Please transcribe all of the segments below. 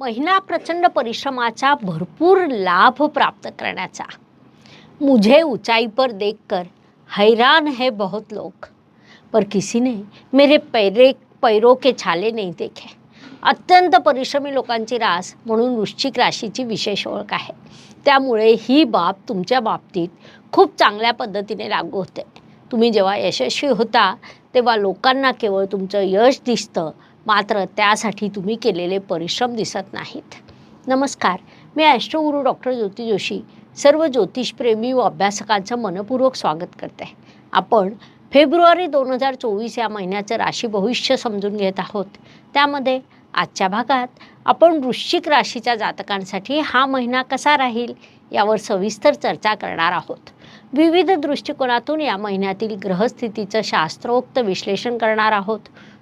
महिना प्रचंड परिश्रमाचा भरपूर लाभ प्राप्त करण्याचा. मुझे ऊंचाई पर देखकर हैरान है बहुत लोग पर किसी ने मेरे पैरे पैरों के छाले नहीं देखे. अत्यंत परिश्रमी लोकांची रास म्हणून वृश्चिक राशीची विशेष ओळख आहे. त्यामुळे ही बाब तुमच्या बाबतीत खूप चांगल्या पद्धतीने लागू होते. तुम्ही जेव्हा यशस्वी होता तेव्हा लोकांना केवळ तुमचं यश दिसतं मात्र त्यासाठी तुम्ही केलेले परिश्रम दिसत नाहीत. नमस्कार मी ॲस्ट्रोगुरू डॉक्टर ज्योती जोशी सर्व ज्योतिषप्रेमी व अभ्यासकांचं मनपूर्वक स्वागत करते. आपण फेब्रुवारी दोन हजार चोवीस या महिन्याचं राशी भविष्य समजून घेत आहोत. त्यामध्ये आजच्या भागात आपण वृश्चिक राशीच्या जातकांसाठी हा महिना कसा राहील यावर सविस्तर चर्चा करणार आहोत. विविध दृष्टिकोनातून या महिन्यातील ग्रहस्थितीचं शास्त्रोक्त विश्लेषण करणार आहोत.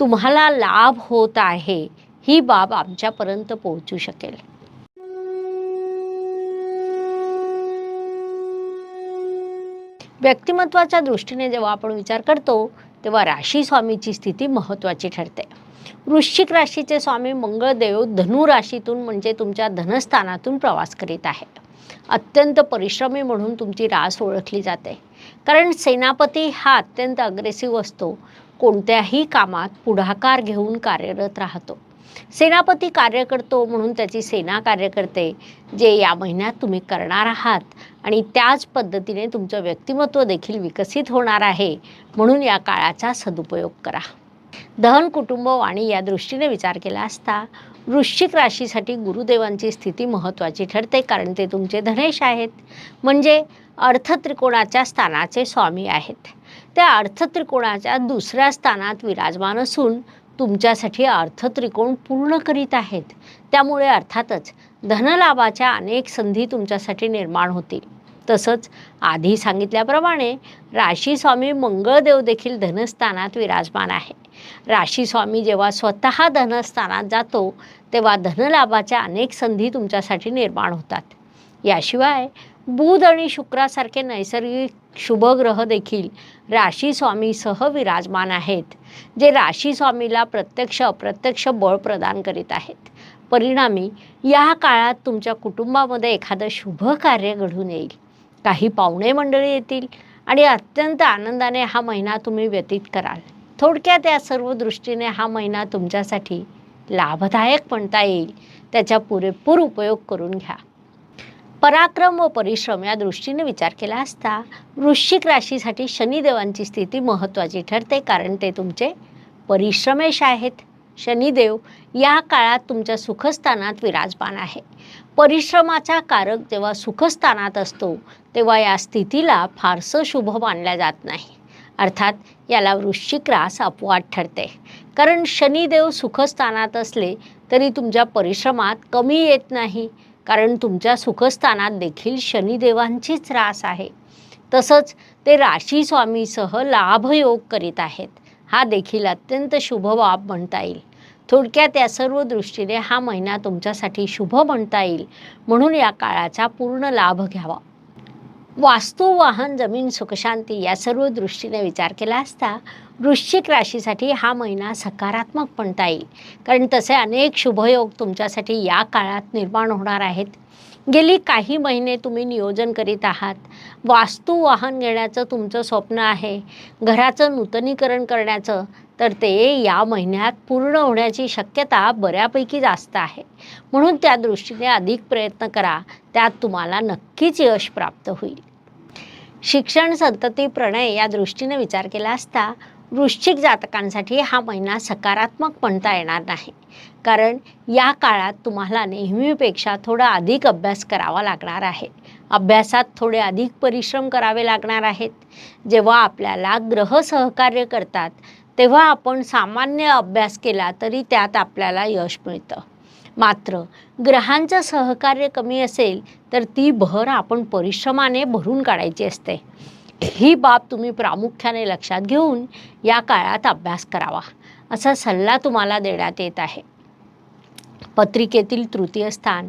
तुम्हाला लाभ होत आहे. ही बाब आमच्यापर्यंत पोहोचू शकेल. व्यक्तिमत्वाच्या दृष्टीने जेव्हा आपण विचार करतो तेव्हा राशी स्वामीची स्थिती महत्त्वाची ठरते. वृश्चिक राशीचे स्वामी मंगळदेव धनु राशीतून म्हणजे तुमच्या धनस्थानातून प्रवास करीत आहे. अत्यंत परिश्रमी म्हणून तुमची रास ओळखली जाते. कारण सेनापती हा अत्यंत अग्रेसिव्ह असतो. कोणत्याही कामात पुढाकार घेऊन कार्यरत राहतो. सेनापती कार्य करतो म्हणून त्याची सेना कार्य करते जे या महिन्यात तुम्ही करणार आहात आणि त्याच पद्धतीने तुमचं व्यक्तिमत्व देखील विकसित होणार आहे म्हणून या काळाचा सदुपयोग करा. दहन कुटुंब वाणी या दृष्टीने विचार केला असता वृश्चिक राशीसाठी गुरुदेवांची स्थिती महत्त्वाची ठरते कारण ते तुमचे धनेश आहेत. म्हणजे अर्थत्रिकोणाच्या स्थानाचे स्वामी आहेत. त्या अर्थत्रिकोणाच्या दुसऱ्या स्थानात विराजमान असून तुमच्यासाठी अर्थत्रिकोण पूर्ण करीत आहेत. त्यामुळे अर्थातच धनलाभाच्या अनेक संधी तुमच्यासाठी निर्माण होतील. तसंच आधी सांगितल्याप्रमाणे राशीस्वामी मंगळदेव देखील धनस्थानात विराजमान आहे. राशीस्वामी जेव्हा स्वतः धनस्थानात जातो तेव्हा धनलाभाच्या अनेक संधी तुमच्यासाठी निर्माण होतात. याशिवाय बुध आणि शुक्रासारखे नैसर्गिक शुभग्रह देखील राशी स्वामीसह विराजमान आहेत जे राशी स्वामीला प्रत्यक्ष अप्रत्यक्ष बळ प्रदान करीत आहेत. परिणामी या काळात तुमच्या कुटुंबामध्ये एखादं शुभ कार्य घडून येईल. काही पाहुणे मंडळी येतील आणि अत्यंत आनंदाने हा महिना तुम्ही व्यतीत कराल. थोडक्यात या सर्व दृष्टीने हा महिना तुमच्यासाठी लाभदायक म्हणता येईल. त्याचा पुरेपूर उपयोग करून घ्या. पराक्रम व परिश्रम या दृष्टीने विचार केला असता वृश्चिक राशीसाठी शनिदेवांची स्थिती महत्त्वाची ठरते कारण ते तुमचे परिश्रमेश आहेत. शनिदेव या काळात तुमच्या सुखस्थानात विराजमान आहे. परिश्रमाचा कारक जेव्हा सुखस्थानात असतो तेव्हा या स्थितीला फारसं शुभ मानल्या जात नाही. अर्थात याला वृश्चिक रास अपवाद ठरते. कारण शनिदेव सुखस्थानात असले तरी तुमच्या परिश्रमात कमी येत नाही. कारण तुमच्या सुखस्थानात देखील शनिदेवांचीच रास आहे. तसंच ते राशी स्वामीसह लाभयोग करीत आहेत. हा देखील अत्यंत शुभ बाब म्हणता येईल. थोडक्यात या सर्व दृष्टीने हा महिना तुमच्यासाठी शुभ म्हणता येईल. म्हणून या काळाचा पूर्ण लाभ घ्यावा. वास्तू वाहन जमीन सुखशांती या सर्व दृष्टीने विचार केला असता वृश्चिक राशीसाठी हा महिना सकारात्मक म्हणता येईल. कारण तसे अनेक शुभयोग तुमच्यासाठी या काळात निर्माण होणार आहेत. गेली काही महिने तुम्ही नियोजन करीत आहात. वास्तू वाहन घेण्याचं तुमचं स्वप्न आहे. घराचं नूतनीकरण करण्याचं तर ते या महिन्यात पूर्ण होण्याची शक्यता बऱ्यापैकी जास्त आहे. म्हणून त्या दृष्टीने अधिक प्रयत्न करा. त्यात तुम्हाला नक्कीच यश प्राप्त होईल. शिक्षण संतती प्रणय या दृष्टीने विचार केला असता वृश्चिक जातकांसाठी हा महिना सकारात्मक म्हणता येणार नाही. कारण या काळात तुम्हाला नेहमीपेक्षा थोडा अधिक अभ्यास करावा लागणार आहे. अभ्यासात थोडे अधिक परिश्रम करावे लागणार आहेत. जेव्हा आपल्याला ग्रह सहकार्य करतात तेव्हा आपण सामान्य अभ्यास केला तरी त्यात आपल्याला यश मिळतं. मात्र ग्रहांचं सहकार्य कमी असेल तर ती भर आपण परिश्रमाने भरून काढायची असते. ही बाब तुम्ही प्रामुख्याने लक्षात घेऊन या काळात अभ्यास करावा असा सल्ला तुम्हाला देण्यात येत आहे. पत्रिकेतील तृतीय स्थान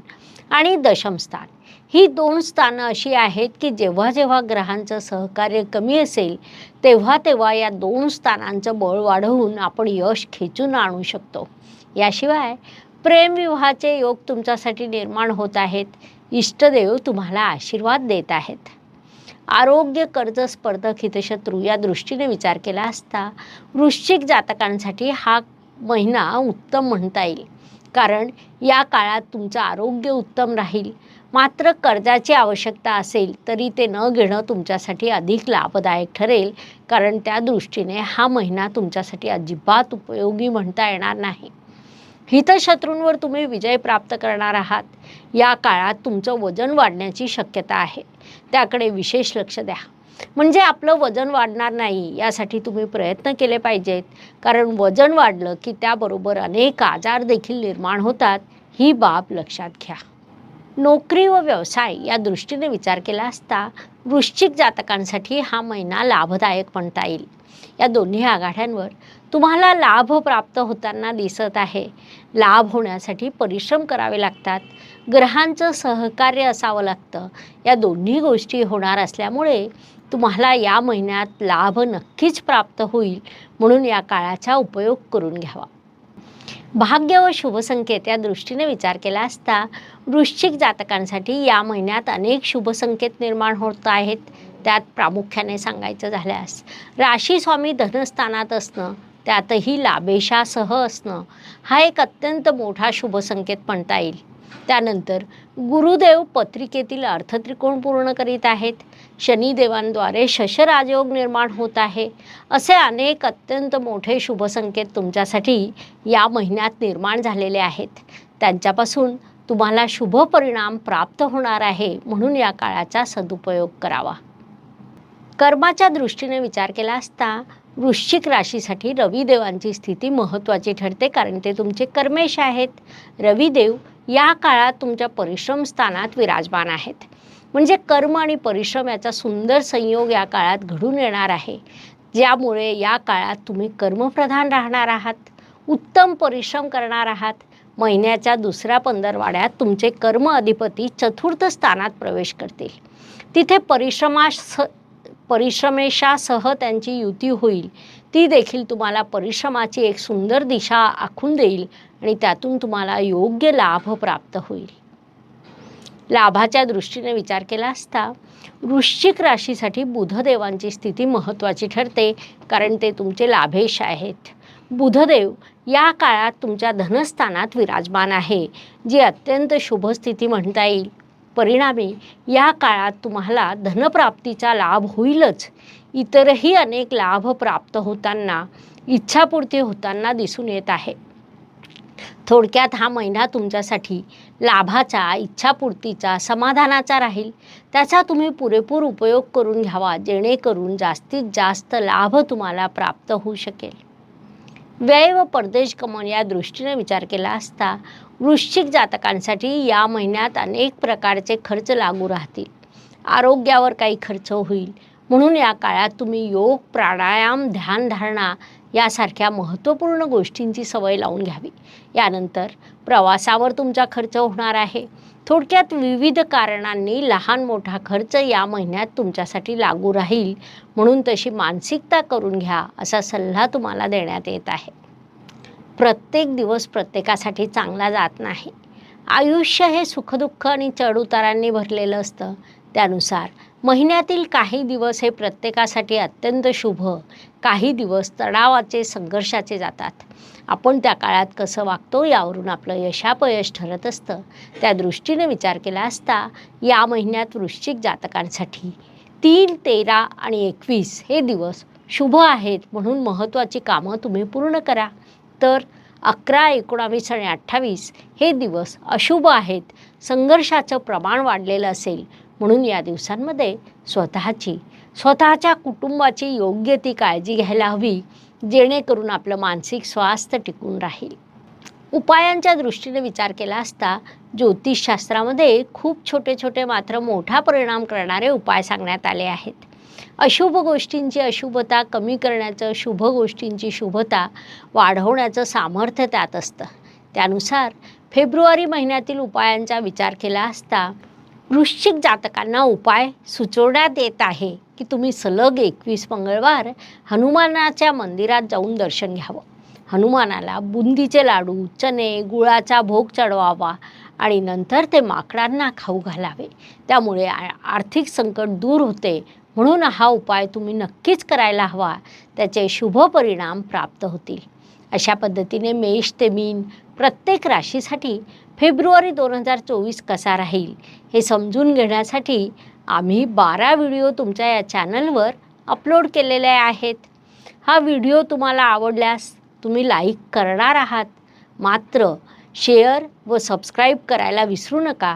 आणि दशम स्थान. ही दोन स्थानं अशी आहेत की जेव्हा जेव्हा ग्रहांचं सहकार्य कमी असेल तेव्हा तेव्हा या दोन स्थानांचं बळ वाढवून आपण यश खेचून आणू शकतो. याशिवाय प्रेमविवाहाचे योग तुमच्यासाठी निर्माण होत आहेत. इष्टदेव तुम्हाला आशीर्वाद देत आहेत. आरोग्य कर्ज स्पर्धक हितशत्रू या दृष्टीने विचार केला असता वृश्चिक जातकांसाठी हा महिना उत्तम म्हणता येईल. कारण या काळात तुमचं आरोग्य उत्तम राहील. मात्र कर्जाची आवश्यकता असेल तरी ते न घेणं तुमच्यासाठी अधिक लाभदायक ठरेल कारण त्या दृष्टीने हा महिना तुमच्यासाठी अजिबात उपयोगी म्हणता येणार नाही. हितशत्रूंवर तुम्ही विजय प्राप्त करणार आहात. या काळात तुमचं वजन वाढण्याची शक्यता आहे. त्याकडे विशेष लक्ष द्या. म्हणजे आपलं वजन वाढणार नाही यासाठी तुम्ही प्रयत्न केले पाहिजेत. कारण वजन वाढलं की त्याबरोबर अनेक आजार देखील निर्माण होतात ही बाब लक्षात घ्या. नोकरी व व्यवसाय या दृष्टीने विचार केला असता वृश्चिक जातकांसाठी हा महिना लाभदायक म्हणता येईल. या दोन्ही आघाड्यांवर तुम्हाला लाभ प्राप्त होताना दिसत आहे. लाभ होण्यासाठी परिश्रम करावे लागतात. ग्रहांचं सहकार्य असावं लागतं. या दोन्ही गोष्टी होणार असल्यामुळे तुम्हाला या महिन्यात लाभ नक्कीच प्राप्त होईल म्हणून या काळाचा उपयोग करून घ्यावा. भाग्य व शुभसंकेत या दृष्टीने विचार केला असता वृश्चिक जातकांसाठी या महिन्यात अनेक शुभसंकेत निर्माण होत आहेत त्यात प्रामुख्याने सांगायचं झाल्यास. राशी स्वामी धनस्थानात असणं त्यातही लाभेशासह असणं हा एक अत्यंत मोठा शुभसंकेत म्हणता येईल. त्यानंतर गुरुदेव पत्रिकेतील अर्थत्रिकोण पूर्ण करीत आहेत. शनिदेवांद्वारे शशराजयोग निर्माण होत आहे. असे अनेक अत्यंत मोठे शुभसंकेत तुमच्यासाठी या महिन्यात निर्माण झालेले आहेत. त्यांच्यापासून तुम्हाला शुभ परिणाम प्राप्त होणार आहे म्हणून या काळाचा सदुपयोग करावा. कर्माच्या दृष्टीने विचार केला असता वृश्चिक राशीसाठी रविदेवांची स्थिती महत्त्वाची ठरते कारण ते तुमचे कर्मेश आहेत. रविदेव या काळात तुमच्या परिश्रम स्थानात विराजमान आहेत. म्हणजे कर्म आणि परिश्रम याचा सुंदर संयोग या काळात घडून येणार आहे. ज्यामुळे या काळात तुम्ही कर्मप्रधान राहणार आहात उत्तम परिश्रम करणार आहात. महिन्याच्या दुसऱ्या पंधरवाड्यात तुमचे कर्म अधिपती चतुर्थ स्थानात प्रवेश करतील. तिथे परिश्रमास परिश्रमेशासह त्यांची युती होईल. ती देखील तुम्हाला परिश्रमाची एक सुंदर दिशा आखून देईल आणि त्यातून तुम्हाला योग्य लाभ प्राप्त होईल. लाभाच्या दृष्टीने विचार केला असता वृश्चिक राशीसाठी बुधदेवांची स्थिती महत्त्वाची ठरते कारण ते तुमचे लाभेश आहेत. बुधदेव या काळात तुमच्या धनस्थानात विराजमान आहे जी अत्यंत शुभ स्थिती म्हणता येईल. परिणामी या काळात तुम्हाला धनप्राप्तीचा लाभ होईलच. इतरही अनेक लाभ प्राप्त होताना इच्छापूर्ती होताना दिसून येत आहे. थोडक्यात हा महिना तुमच्यासाठी लाभाचा इच्छापूर्तीचा समाधानाचा राहील. त्याचा तुम्ही पुरेपूर उपयोग करून घ्यावा जेणेकरून जास्तीत जास्त लाभ तुम्हाला प्राप्त होऊ शकेल. व्यय व परदेश गमन या दृष्टीने विचार केला असता वृश्चिक जातकांसाठी या महिन्यात अनेक प्रकारचे खर्च लागू राहतील. आरोग्यावर काही खर्च होईल. म्हणून या काळात तुम्ही योग प्राणायाम ध्यानधारणा यासारख्या महत्त्वपूर्ण गोष्टींची सवय लावून घ्यावी. यानंतर प्रवासावर तुमचा खर्च होणार आहे. थोडक्यात विविध कारणांनी लहान मोठा खर्च या महिन्यात तुमच्यासाठी लागू राहील. म्हणून तशी मानसिकता करून घ्या असा सल्ला तुम्हाला देण्यात येत आहे. प्रत्येक दिवस प्रत्येकासाठी चांगला जात नाही. आयुष्य हे सुखदुःख आणि चढउतारांनी भरलेलं असतं. त्यानुसार महिन्यातील काही दिवस हे प्रत्येकासाठी अत्यंत शुभ. काही दिवस तणावाचे संघर्षाचे जातात. आपण त्या काळात कसं वागतो यावरून आपलं यशापयश ठरत असतं. त्या दृष्टीने विचार केला असता या महिन्यात वृश्चिक जातकांसाठी तीन तेरा आणि एकवीस हे दिवस शुभ आहेत म्हणून महत्त्वाची कामं तुम्ही पूर्ण करा. तर अकरा एकोणावीस आणि अठ्ठावीस हे दिवस अशुभ आहेत. संघर्षाचं प्रमाण वाढलेलं असेल. म्हणून या दिवसांमध्ये स्वतःची स्वतःच्या कुटुंबाची योग्य ती काळजी घ्यायला हवी जेणेकरून आपलं मानसिक स्वास्थ्य टिकून राहील. उपायांच्या दृष्टीने विचार केला असता ज्योतिषशास्त्रामध्ये खूप छोटे छोटे मात्र मोठा परिणाम करणारे उपाय सांगण्यात आले आहेत. अशुभ गोष्टींची अशुभता कमी करण्याचं शुभ गोष्टींची शुभता वाढवण्याचं सामर्थ्य त्यात असतं. त्यानुसार फेब्रुवारी महिन्यातील उपायांचा विचार केला असता वृश्चिक जातकांना उपाय सुचवण्यात येत आहे की तुम्ही सलग एकवीस मंगळवार हनुमानाच्या मंदिरात जाऊन दर्शन घ्यावं. हनुमानाला बुंदीचे लाडू चणे गुळाचा भोग चढवावा आणि नंतर ते माकडांना खाऊ घालावे. त्यामुळे आ- आर्थिक संकट दूर होते म्हणून हा उपाय तुम्ही नक्कीच करायला हवा. त्याचे शुभ परिणाम प्राप्त होतील. अशा पद्धतीने मेष ते मीन प्रत्येक राशीसाठी फेब्रुवारी दोन हजार चोवीस कसा राहील हे समजून घेण्यासाठी आम्ही बारा व्हिडिओ तुमच्या या चॅनलवर अपलोड केलेले आहेत. हा व्हिडिओ तुम्हाला आवडल्यास तुम्ही लाईक करणार आहात. मात्र शेअर व सबस्क्राईब करायला विसरू नका.